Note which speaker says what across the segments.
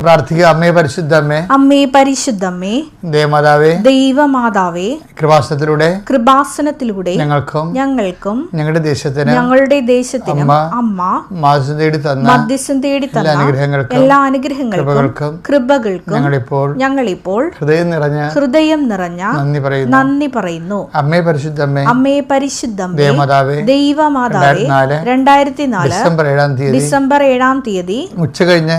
Speaker 1: പ്രാർത്ഥിക്കുക. അമ്മേ പരിശുദ്ധമ്മേ
Speaker 2: അമ്മേ പരിശുദ്ധമ്മേ
Speaker 1: ദേവമാതാവേ
Speaker 2: ദൈവമാതാവേ
Speaker 1: കൃപാസനത്തിലൂടെ
Speaker 2: കൃപാസനത്തിലൂടെ
Speaker 1: ഞങ്ങൾക്കും
Speaker 2: ഞങ്ങൾക്കും
Speaker 1: ഞങ്ങളുടെ ദേശത്തിന്
Speaker 2: ഞങ്ങളുടെ ദേശത്തിന്
Speaker 1: അമ്മ മാസം തേടി തന്ന
Speaker 2: മധ്യസ്ഥം തേടി തന്ന
Speaker 1: അനുഗ്രഹങ്ങൾക്കും
Speaker 2: എല്ലാ അനുഗ്രഹങ്ങൾക്കും
Speaker 1: കൃപകൾക്കും ഞങ്ങളിപ്പോൾ
Speaker 2: ഞങ്ങളിപ്പോൾ
Speaker 1: ഹൃദയം നിറഞ്ഞ
Speaker 2: ഹൃദയം നിറഞ്ഞ
Speaker 1: നന്ദി പറയുന്നു.
Speaker 2: നന്ദി പറയുന്നു.
Speaker 1: അമ്മേ പരിശുദ്ധമ്മേ
Speaker 2: അമ്മേ പരിശുദ്ധമ്മേ
Speaker 1: ദേവമാതാവേ
Speaker 2: ദൈവമാതാവേ രണ്ടായിരത്തി നാല്
Speaker 1: ഡിസംബർ ഏഴാം തീയതി
Speaker 2: ഡിസംബർ ഏഴാം തീയതി
Speaker 1: ഉച്ച കഴിഞ്ഞ്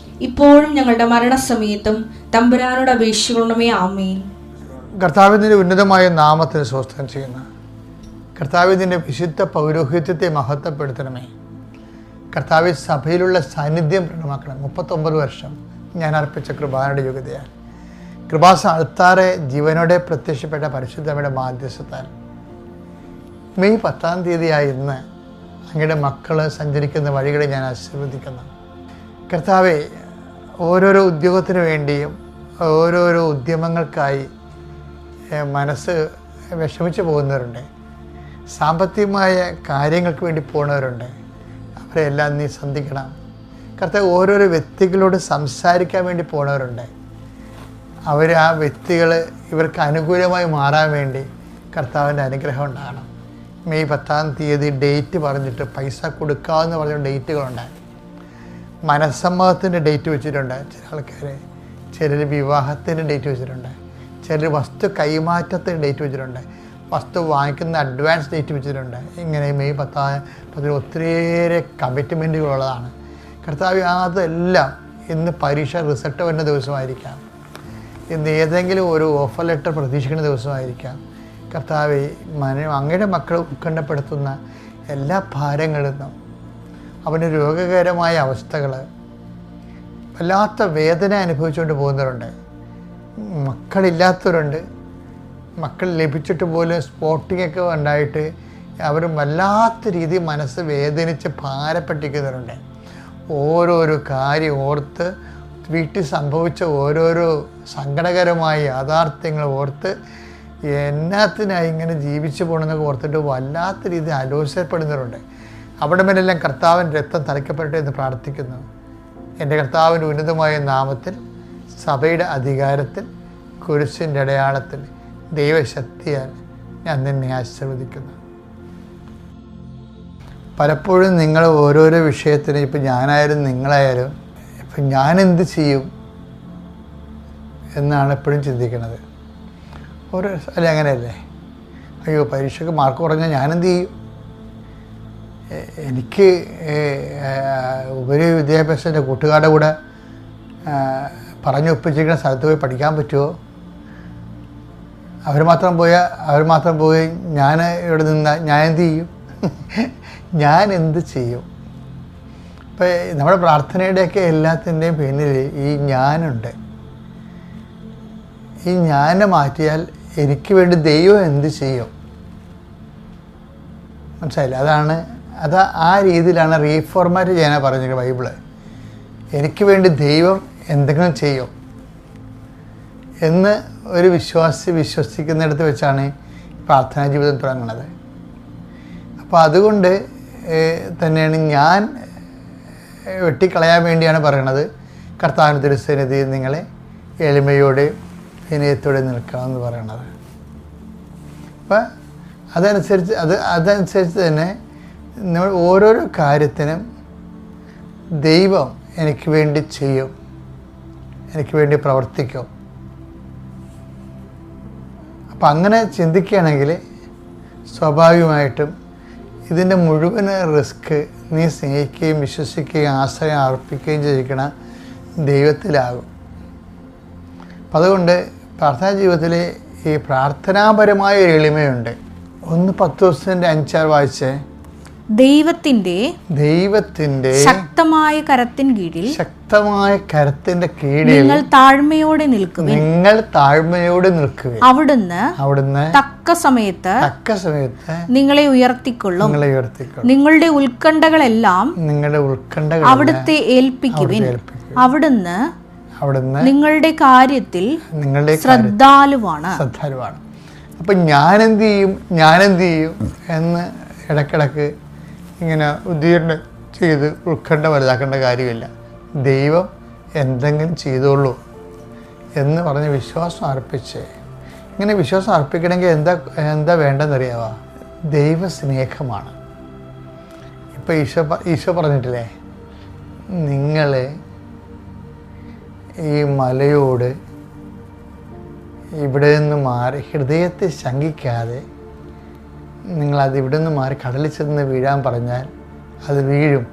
Speaker 3: ഇപ്പോഴും ഞങ്ങളുടെ മരണസമയത്തും തമ്പുരാനോട് അപേക്ഷിക്കണമേ ആമേൻ.
Speaker 1: കർത്താവിന്റെ ഉന്നതമായ നാമത്തിന് സ്വസ്ഥം ചെയ്യുന്ന കർത്താവിന്റെ വിശുദ്ധ പൗരോഹിത്യത്തെ മഹത്വപ്പെടുത്തണമേ. കർത്താവ് സഭയിലുള്ള സാന്നിധ്യം പ്രകടമാക്കണം മുപ്പത്തൊമ്പത് വർഷം ഞാൻ അർപ്പിച്ച കൃപാനയുടെ യോഗ്യതയാണ്. കൃപാസ അൾത്താറെ ജീവനോടെ പ്രത്യക്ഷപ്പെട്ട പരിശുദ്ധമ്മയുടെ മാധ്യസ്ഥത്താൽ. മെയ് പത്താം തീയതിയായ ഇന്ന് അങ്ങയുടെ മക്കൾ സഞ്ചരിക്കുന്ന വഴികളെ ഞാൻ ആശീർവദിക്കുന്നു. കർത്താവെ ഓരോരോ ഉദ്യോഗത്തിന് വേണ്ടിയും ഓരോരോ ഉദ്യമങ്ങൾക്കായി മനസ്സ് വിഷമിച്ച് പോകുന്നവരുണ്ട്. സാമ്പത്തികമായ കാര്യങ്ങൾക്ക് വേണ്ടി പോകുന്നവരുണ്ട് അവരെല്ലാം നീ സന്ധിക്കണം കർത്താവ് ഓരോരോ വ്യക്തികളോട് സംസാരിക്കാൻ വേണ്ടി പോകുന്നവരുണ്ട് അവർ ആ വ്യക്തികൾ ഇവർക്ക് അനുകൂലമായി മാറാൻ വേണ്ടി കർത്താവിന്റെ അനുഗ്രഹം ഉണ്ടാകണം. മെയ് പത്താം തീയതി ഡേറ്റ് പറഞ്ഞിട്ട് പൈസ കൊടുക്കാമെന്ന് പറഞ്ഞ ഡേറ്റുകളുണ്ടായി മനസ്സമ്മതത്തിന്റെ ഡേറ്റ് വെച്ചിട്ടുണ്ട്. ചില ആൾക്കാർ ചിലർ വിവാഹത്തിന്റെ ഡേറ്റ് വെച്ചിട്ടുണ്ട്. ചിലർ വസ്തു കൈമാറ്റത്തിന് ഡേറ്റ് വെച്ചിട്ടുണ്ട്. വസ്തു വാങ്ങിക്കുന്ന അഡ്വാൻസ് ഡേറ്റ് വെച്ചിട്ടുണ്ട്. ഇങ്ങനെ മെയ് പത്താം പത്തിൽ ഒത്തിരിയേറെ കമ്മിറ്റ്മെന്റുകളുള്ളതാണ്. കർത്താവ് അതെല്ലാം ഇന്ന് പരീക്ഷ റിസൾട്ട് വരുന്ന ദിവസമായിരിക്കാം. ഇന്ന് ഏതെങ്കിലും ഒരു ഓഫർ ലെറ്റർ പ്രതീക്ഷിക്കുന്ന ദിവസമായിരിക്കാം. കർത്താവ് മന അങ്ങയുടെ മക്കൾ ഉത്കണ്ഠപ്പെടുത്തുന്ന എല്ലാ ഭാരങ്ങളിൽ നിന്നും അവന് രോഗകരമായ അവസ്ഥകൾ വല്ലാത്ത വേദന അനുഭവിച്ചുകൊണ്ട് പോകുന്നവരുണ്ട്. മക്കളില്ലാത്തവരുണ്ട്. മക്കൾ ലഭിച്ചിട്ട് പോലും സ്പോട്ടിംഗ് ഒക്കെ ഉണ്ടായിട്ട് അവർ വല്ലാത്ത രീതിയിൽ മനസ്സ് വേദനിച്ച് ഭാരപ്പെട്ടിരിക്കുന്നവരുണ്ട്. ഓരോരോ കാര്യം ഓർത്ത് വീട്ടിൽ സംഭവിച്ച ഓരോരോ സങ്കടകരമായ യാഥാർത്ഥ്യങ്ങൾ ഓർത്ത് എന്നാത്തിനായി ഇങ്ങനെ ജീവിച്ചു പോകണമെന്നൊക്കെ ഓർത്തിട്ട് വല്ലാത്ത രീതിയിൽ ആലോചിക്കപ്പെടുന്നവരുണ്ട് അവിടെ മേലെല്ലാം കർത്താവൻ രക്തം തളിക്കപ്പെടട്ടെ എന്ന് പ്രാർത്ഥിക്കുന്നു. എന്റെ കർത്താവിന്റെ ഉന്നതമായ നാമത്തിൽ സഭയുടെ അധികാരത്തിൽ കുരിശിന്റെ അടയാളത്തിൽ ദൈവശക്തിയാൽ ഞാൻ നിന്നെ ആശീർവദിക്കുന്നു. പലപ്പോഴും നിങ്ങൾ ഓരോരോ വിഷയത്തിന് ഇപ്പം ഞാനായാലും നിങ്ങളായാലും ഇപ്പം ഞാൻ എന്ത് ചെയ്യും എന്നാണ് എപ്പോഴും ചിന്തിക്കുന്നത്. ഓരോ അല്ലെ അങ്ങനെയല്ലേ? അയ്യോ പരീക്ഷയ്ക്ക് മാർക്ക് കുറഞ്ഞാൽ ഞാനെന്ത് ചെയ്യും? എനിക്ക് ഉപരി വിദ്യാഭ്യാസത്തിന്റെ കൂട്ടുകാരുടെ കൂടെ പറഞ്ഞൊപ്പിച്ചിരിക്കുന്ന സ്ഥലത്ത് പോയി പഠിക്കാൻ പറ്റുമോ? അവർ മാത്രം പോയാൽ അവർ മാത്രം പോയി ഞാൻ ഇവിടെ നിന്നാൽ ഞാൻ എന്ത് ചെയ്യും? ഞാൻ എന്ത് ചെയ്യും? ഇപ്പം നമ്മുടെ പ്രാർത്ഥനയുടെയൊക്കെ എല്ലാത്തിന്റെയും പിന്നിൽ ഈ ഞാനുണ്ട്. ഈ ഞാനെ മാറ്റിയാൽ എനിക്ക് വേണ്ടി ദൈവം എന്ത് ചെയ്യും? മനസ്സിലായില്ല? അതാണ് അത് ആ രീതിയിലാണ് റീഫോർമാറ്റ് ചെയ്യാനാണ് പറഞ്ഞത് ബൈബിൾ. എനിക്ക് വേണ്ടി ദൈവം എന്തെങ്കിലും ചെയ്യും? എന്ന് ഒരു വിശ്വാസി വിശ്വസിക്കുന്നിടത്ത് വെച്ചാണ് പ്രാർത്ഥനാ ജീവിതം തുടങ്ങുന്നത്. അപ്പോൾ അതുകൊണ്ട് തന്നെയാണ് ഞാൻ വെട്ടിക്കളയാൻ വേണ്ടിയാണ് പറയണത്. കർത്താവിന് തിരുസന്നിധിയിൽ നിങ്ങളെ എളിമയോടെ വിനയത്തോടെ നിൽക്കണമെന്ന് പറയണത്. അപ്പം അതനുസരിച്ച് അത് അതനുസരിച്ച് തന്നെ നമ്മൾ ഓരോരോ കാര്യത്തിനും ദൈവം എനിക്ക് വേണ്ടി ചെയ്യും. എനിക്ക് വേണ്ടി പ്രവർത്തിക്കും. അപ്പം അങ്ങനെ ചിന്തിക്കുകയാണെങ്കിൽ സ്വാഭാവികമായിട്ടും ഇതിന്റെ മുഴുവൻ റിസ്ക് നീ സ്നേഹിക്കുകയും വിശ്വസിക്കുകയും ആശ്രയം അർപ്പിക്കുകയും ചെയ്യിക്കണ ദൈവത്തിലാകും. അപ്പം അതുകൊണ്ട് പ്രാർത്ഥനാ ജീവിതത്തിൽ ഈ പ്രാർത്ഥനാപരമായ ഒരു എളിമയുണ്ട്. ഒന്ന് പത്ത് ദിവസത്തിന്റെ അഞ്ചാറ് വായിച്ചേ.
Speaker 2: ദൈവത്തിന്റെ
Speaker 1: ദൈവത്തിന്റെ
Speaker 2: ശക്തമായ കരത്തിൻ കീഴിൽ
Speaker 1: ശക്തമായ കരത്തിന്റെ കീഴിൽ
Speaker 2: നിങ്ങൾ താഴ്മയോടെ നിൽക്കുക
Speaker 1: നിങ്ങൾ താഴ്മയോടെ നിൽക്കുക
Speaker 2: അവിടുന്ന്
Speaker 1: അവിടുന്ന്
Speaker 2: തക്ക സമയത്ത്
Speaker 1: തക്ക സമയത്ത്
Speaker 2: നിങ്ങളെ ഉയർത്തിക്കൊള്ളും.
Speaker 1: നിങ്ങളെ ഉയർത്തിക്കൊള്ളും.
Speaker 2: നിങ്ങളുടെ ഉത്കണ്ഠകളെല്ലാം
Speaker 1: നിങ്ങളുടെ ഉത്കണ്ഠകൾ
Speaker 2: അവിടുത്തെ ഏൽപ്പിക്കുവിൻ.
Speaker 1: ഏൽപ്പിക്കും
Speaker 2: അവിടുന്ന്
Speaker 1: അവിടുന്ന്
Speaker 2: നിങ്ങളുടെ കാര്യത്തിൽ
Speaker 1: നിങ്ങളുടെ
Speaker 2: ശ്രദ്ധാലുവാണ്.
Speaker 1: ശ്രദ്ധാലുവാണ്. അപ്പം ഞാനെന്ത് ചെയ്യും? ഞാനെന്ത് ചെയ്യും? എന്ന് ഇടക്കിടക്ക് ഇങ്ങനെ ഉദ്ദീരണം ചെയ്ത് ഉത്കണ്ഠ വലുതാക്കേണ്ട കാര്യമില്ല. ദൈവം എന്തെങ്കിലും ചെയ്തോളൂ എന്ന് പറഞ്ഞ് വിശ്വാസം അർപ്പിച്ച് ഇങ്ങനെ വിശ്വാസം അർപ്പിക്കണമെങ്കിൽ എന്താ എന്താ വേണ്ടതെന്നറിയാവോ? ദൈവസ്നേഹമാണ്. ഇപ്പം ഈശോ ഈശോ പറഞ്ഞിട്ടില്ലേ? നിങ്ങളെ ഈ മലയോട് ഇവിടെ നിന്ന് മാറി ഹൃദയത്തെ ശങ്കിക്കാതെ നിങ്ങളത് ഇവിടെ നിന്ന് മാറി കടലിൽ ചെന്ന് വീഴാൻ പറഞ്ഞാൽ അത് വീഴും.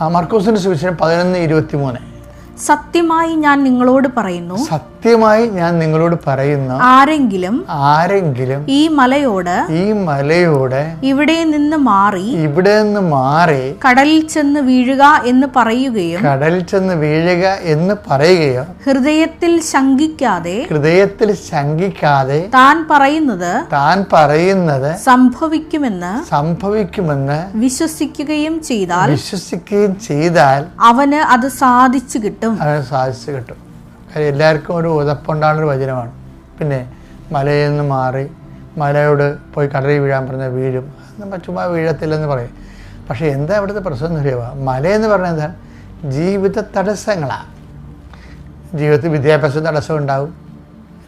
Speaker 1: ആ മർക്കോസിന്റെ സുവിശേഷം പതിനൊന്ന് ഇരുപത്തി മൂന്ന്
Speaker 2: സത്യമായി ഞാൻ നിങ്ങളോട് പറയുന്നു.
Speaker 1: സത്യമായി ഞാൻ നിങ്ങളോട് പറയുന്നു
Speaker 2: ആരെങ്കിലും
Speaker 1: ആരെങ്കിലും
Speaker 2: ഈ മലയോട്
Speaker 1: ഈ മലയോട്
Speaker 2: ഇവിടെ നിന്ന് മാറി
Speaker 1: ഇവിടെ നിന്ന് മാറി
Speaker 2: കടലിൽ ചെന്ന് വീഴുക എന്ന് പറയുകയും
Speaker 1: കടലിൽ ചെന്ന് വീഴുക എന്ന് പറയുകയും
Speaker 2: ഹൃദയത്തിൽ ശങ്കിക്കാതെ
Speaker 1: ഹൃദയത്തിൽ ശങ്കിക്കാതെ
Speaker 2: താൻ പറയുന്നത്
Speaker 1: താൻ പറയുന്നത്
Speaker 2: സംഭവിക്കുമെന്ന്
Speaker 1: സംഭവിക്കുമെന്ന്
Speaker 2: വിശ്വസിക്കുകയും ചെയ്താൽ
Speaker 1: വിശ്വസിക്കുകയും ചെയ്താൽ
Speaker 2: അവന് അത് സാധിച്ചു കിട്ടും.
Speaker 1: അവന് സാധിച്ചു കിട്ടും. കാര്യം എല്ലാവർക്കും ഒരു ഉതപ്പുണ്ടാകുന്നൊരു വചനമാണ്. പിന്നെ മലയിൽ നിന്ന് മാറി മലയോട് പോയി കടലിൽ വീഴാൻ പറഞ്ഞാൽ വീഴും. അത് നമ്മൾ ചുമ്മാ വീഴത്തില്ലെന്ന് പറയും. പക്ഷേ എന്താ ഇവിടുത്തെ പ്രശ്നം എന്ന് അറിയുക മലയെന്ന് പറഞ്ഞാൽ എന്താണ്? ജീവിത തടസ്സങ്ങളാണ് ജീവിതത്തിൽ വിദ്യാഭ്യാസ തടസ്സം ഉണ്ടാവും.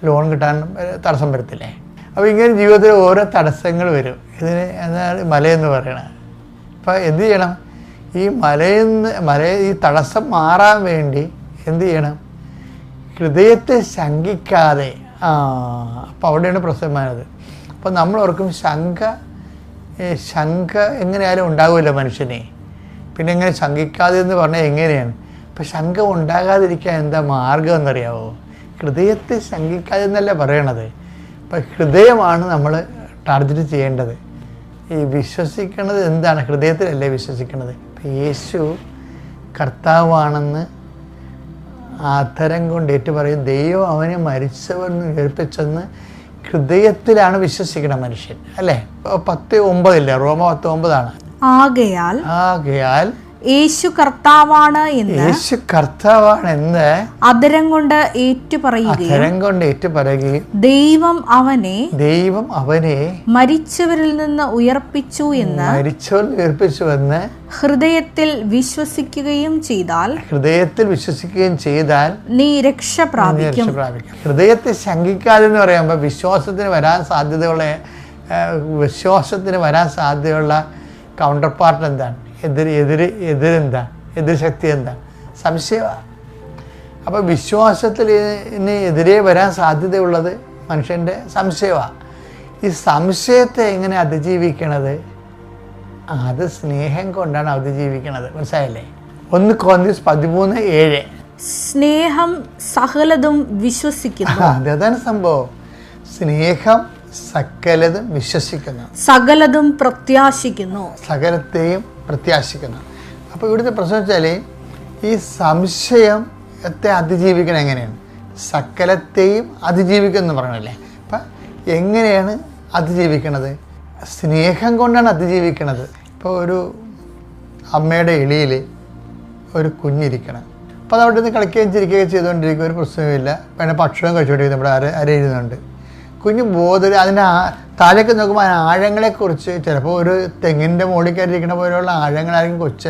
Speaker 1: ലോൺ കിട്ടാൻ തടസ്സം വരത്തില്ലേ? അപ്പോൾ ഇങ്ങനെ ജീവിതത്തിൽ ഓരോ തടസ്സങ്ങൾ വരും. ഇതിന് എന്നാൽ മലയെന്ന് പറയണത്? അപ്പോൾ എന്ത് ചെയ്യണം? ഈ മലയിൽ നിന്ന് മല ഈ തടസ്സം മാറാൻ വേണ്ടി എന്ത് ചെയ്യണം? ഹൃദയത്തെ ശങ്കിക്കാതെ. ആ അപ്പോൾ അവിടെയാണ് പ്രശ്നമായത് അപ്പോൾ നമ്മൾ ഓർക്കും ശങ്ക ശങ്ക എങ്ങനെയായാലും ഉണ്ടാവില്ല മനുഷ്യനെ. പിന്നെ എങ്ങനെ ശങ്കിക്കാതെ എന്ന് പറഞ്ഞാൽ എങ്ങനെയാണ്? അപ്പം ശങ്ക ഉണ്ടാകാതിരിക്കാൻ എന്താ മാർഗം എന്നറിയാവോ? ഹൃദയത്തെ ശങ്കിക്കാതെ എന്നല്ല പറയണത്. അപ്പം ഹൃദയമാണ് നമ്മൾ ടാർഗറ്റ് ചെയ്യേണ്ടത്. ഈ വിശ്വസിക്കുന്നത് എന്താണ്? ഹൃദയത്തിലല്ലേ വിശ്വസിക്കുന്നത് യേശു കർത്താവാണെന്ന് ആധരം കൊണ്ട് ഏറ്റു പറയും ദൈവം അവനെ മരിച്ചവെന്ന് ഉയർപ്പിച്ചെന്ന് ഹൃദയത്തിലാണ് വിശ്വസിക്കണം മനുഷ്യൻ അല്ലേ? പത്ത് ഒമ്പതില്ല? റോമ പത്ത് ഒമ്പതാണ്.
Speaker 2: ആകയാൽ
Speaker 1: ആകയാൽ
Speaker 2: യേശു കർത്താവാണ് എന്ന്
Speaker 1: യേശു കർത്താവാണെന്ന്
Speaker 2: അതരം കൊണ്ട് ഏറ്റുപറയുകയും
Speaker 1: അധരം കൊണ്ട് ഏറ്റു പറയുകയും
Speaker 2: ദൈവം അവനെ
Speaker 1: ദൈവം അവനെ
Speaker 2: മരിച്ചവരിൽ നിന്ന് ഉയർപ്പിച്ചു എന്ന്
Speaker 1: മരിച്ചവരിൽ ഉയർപ്പിച്ചു എന്ന്
Speaker 2: ഹൃദയത്തിൽ വിശ്വസിക്കുകയും ചെയ്താൽ
Speaker 1: ഹൃദയത്തിൽ വിശ്വസിക്കുകയും ചെയ്താൽ
Speaker 2: നീ രക്ഷ പ്രാപിക്കും.
Speaker 1: ഹൃദയത്തെ ശങ്കിക്കാതെ എന്ന് പറയുമ്പോൾ വിശ്വാസത്തിന് വരാൻ സാധ്യതയുള്ള വിശ്വാസത്തിന് വരാൻ സാധ്യതയുള്ള കൗണ്ടർ പാർട്ട് എന്താണ്? എതിര് എതിര് എതിരെന്താ? എതിർ ശക്തി എന്താ സംശയമാണ് അപ്പോൾ ഇനി എതിരെ വരാൻ സാധ്യതയുള്ളത് മനുഷ്യന്റെ സംശയമാണ് ഈ സംശയത്തെ എങ്ങനെ അതിജീവിക്കണത്? അത് സ്നേഹം കൊണ്ടാണ് അതിജീവിക്കണത്. മനസ്സിലായില്ലേ? ഒന്ന് കോന്തിസ് പതിമൂന്ന് ഏഴ്.
Speaker 2: സ്നേഹം സകലതും വിശ്വസിക്കുന്നു.
Speaker 1: അതാണ് സംഭവം. സ്നേഹം സകലതും വിശ്വസിക്കുന്നു.
Speaker 2: സകലതും പ്രത്യാശിക്കുന്നു.
Speaker 1: സകലത്തെയും പ്രത്യാശിക്കുന്നു. അപ്പോൾ ഇവിടുത്തെ പ്രശ്നം വെച്ചാൽ ഈ സംശയത്തെ അതിജീവിക്കണം എങ്ങനെയാണ്? സകലത്തെയും അതിജീവിക്കണം എന്ന് പറയണല്ലേ അപ്പം എങ്ങനെയാണ് അതിജീവിക്കണത്? സ്നേഹം കൊണ്ടാണ് അതിജീവിക്കണത്. ഇപ്പോൾ ഒരു അമ്മയുടെ എളിയിൽ ഒരു കുഞ്ഞിരിക്കണം. അപ്പോൾ അത് അവിടെ നിന്ന് കളിക്കുകയും ചിരിക്കുകയും ചെയ്തുകൊണ്ടിരിക്കുക ഒരു പ്രശ്നവുമില്ല. പിന്നെ ഭക്ഷണം കഴിച്ചുകൊണ്ടിരിക്കും നമ്മുടെ അര അരയിരുന്നുണ്ട് കുഞ്ഞ് ബോധ അതിന്റെ താഴേക്ക് നോക്കുമ്പോൾ അതിന് ആഴങ്ങളെക്കുറിച്ച് ചിലപ്പോൾ ഒരു തെങ്ങിന്റെ മുകളിൽ കയറിയിരിക്കുന്ന പോലെയുള്ള ആഴങ്ങളായിരിക്കും കൊച്ച്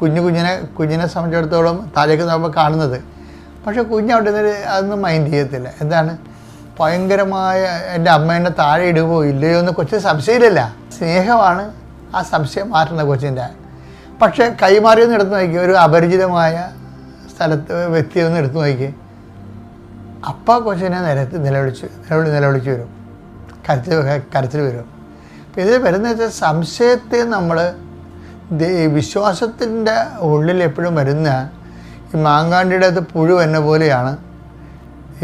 Speaker 1: കുഞ്ഞു കുഞ്ഞിനെ കുഞ്ഞിനെ സംബന്ധിച്ചിടത്തോളം താഴേക്ക് നോക്കുമ്പോൾ കാണുന്നത്. പക്ഷേ കുഞ്ഞ് അവിടെ നിന്ന് അതൊന്നും മൈൻഡ് ചെയ്യത്തില്ല. എന്താണ്? ഭയങ്കരമായ എന്റെ അമ്മേന്റെ താഴെ ഇടുകയോ ഇല്ലയോ എന്ന് കൊച്ചിന് സംശയമില്ല സ്നേഹമാണ് ആ സംശയം മാറ്റുന്നത് കൊച്ചിന്റെ. പക്ഷേ കൈമാറിയൊന്ന് എടുത്തു നോക്കി. ഒരു അപരിചിതമായ സ്ഥലത്ത് വ്യക്തി ഒന്ന് എടുത്തു നോക്കി. അപ്പം കൊച്ചിനെ നിരത്ത് നിലവിളിച്ച് നിലവിളി നിലവിളിച്ച് വരും. കരുത്തിൽ കരുത്തിൽ വരും. അപ്പം ഇത് വരുന്ന വെച്ചാൽ സംശയത്തെ നമ്മൾ വിശ്വാസത്തിന്റെ ഉള്ളിൽ എപ്പോഴും വരുന്ന ഈ മാങ്കാണ്ടിയുടെ അത് പുഴു എന്ന പോലെയാണ്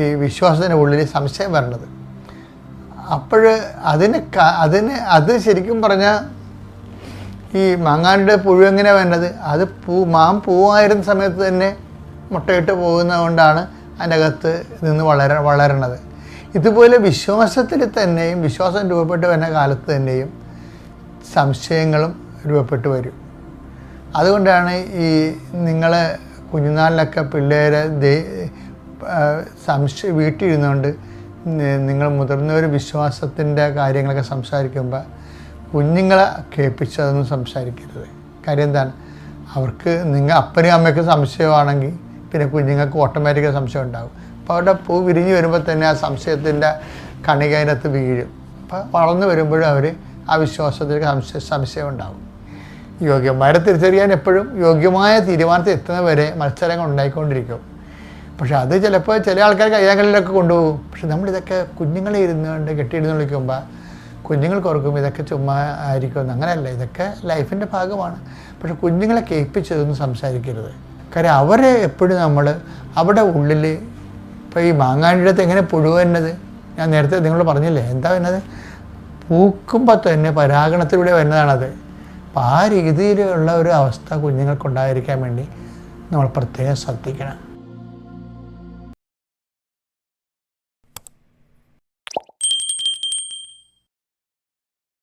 Speaker 1: ഈ വിശ്വാസത്തിന്റെ ഉള്ളിൽ സംശയം വരേണ്ടത്. അപ്പോൾ അതിന് അതിന് അത് ശരിക്കും പറഞ്ഞാൽ ഈ മാങ്ങാണ്ടിയുടെ പുഴു എങ്ങനെയാണ് വേണ്ടത് അത് പൂ മാം പൂവായിരുന്ന സമയത്ത് തന്നെ മുട്ടയിട്ട് പോകുന്നത് കൊണ്ടാണ് അതിന്റെ അകത്ത് നിന്ന് വളര വളരണത്. ഇതുപോലെ വിശ്വാസത്തിൽ തന്നെയും വിശ്വാസം രൂപപ്പെട്ട് വരുന്ന കാലത്ത് തന്നെയും സംശയങ്ങളും രൂപപ്പെട്ടു വരും. അതുകൊണ്ടാണ് ഈ നിങ്ങൾ കുഞ്ഞുനാളിലൊക്കെ പിള്ളേരെ ദേ- സംശയ വീട്ടിലിരുന്നുകൊണ്ട് നിങ്ങൾ മുതിർന്നവർ വിശ്വാസത്തിന്റെ കാര്യങ്ങളൊക്കെ സംസാരിക്കുമ്പോൾ കുഞ്ഞുങ്ങളെ കേൾപ്പിച്ചതൊന്നും സംസാരിക്കരുത്. കാര്യം എന്താണ്? അവർക്ക് നിങ്ങൾ അപ്പനും അമ്മയ്ക്ക് സംശയമാണെങ്കിൽ പിന്നെ കുഞ്ഞുങ്ങൾക്ക് ഓട്ടോമാറ്റിക്കായി സംശയം ഉണ്ടാകും. അപ്പോൾ അവരുടെ പൂ വിരിഞ്ഞ് വരുമ്പോൾ തന്നെ ആ സംശയത്തിന്റെ കണിക അതിനകത്ത് വീഴും. അപ്പോൾ വളർന്നു വരുമ്പോഴും അവർ ആ വിശ്വാസത്തിലേക്ക് സംശയ സംശയം ഉണ്ടാകും. യോഗ്യന്മാരെ തിരിച്ചറിയാൻ എപ്പോഴും യോഗ്യമായ തീരുമാനത്തിൽ എത്തുന്നവരെ മത്സരങ്ങൾ ഉണ്ടായിക്കൊണ്ടിരിക്കും. പക്ഷെ അത് ചിലപ്പോൾ ചില ആൾക്കാർ കയ്യാങ്കളിലൊക്കെ കൊണ്ടുപോകും. പക്ഷെ നമ്മളിതൊക്കെ കുഞ്ഞുങ്ങളെ ഇരുന്നുകൊണ്ട് കെട്ടിയിരുന്ന് വിളിക്കുമ്പോൾ കുഞ്ഞുങ്ങൾക്ക് ഓർക്കും ഇതൊക്കെ ചുമ്മാ ആയിരിക്കുമെന്ന് അങ്ങനെയല്ല ഇതൊക്കെ ലൈഫിന്റെ ഭാഗമാണ്. പക്ഷെ കുഞ്ഞുങ്ങളെ കേൾപ്പിച്ചതൊന്നും സംസാരിക്കരുത്. കാര്യം അവരെ എപ്പോഴും നമ്മൾ അവിടെ ഉള്ളിൽ ഇപ്പോൾ ഈ മാങ്ങാണ്ടിടത്ത് എങ്ങനെ പുഴു വരുന്നത്? ഞാൻ നേരത്തെ നിങ്ങൾ പറഞ്ഞില്ലേ? എന്താ വരുന്നത്? പൂക്കുമ്പോൾ തന്നെ പരാഗണത്തിലൂടെ വരുന്നതാണത്. അപ്പോൾ ആ രീതിയിലുള്ള ഒരു അവസ്ഥ കുഞ്ഞുങ്ങൾക്കുണ്ടായിരിക്കാൻ വേണ്ടി നമ്മൾ പ്രത്യേകം ശ്രദ്ധിക്കണം.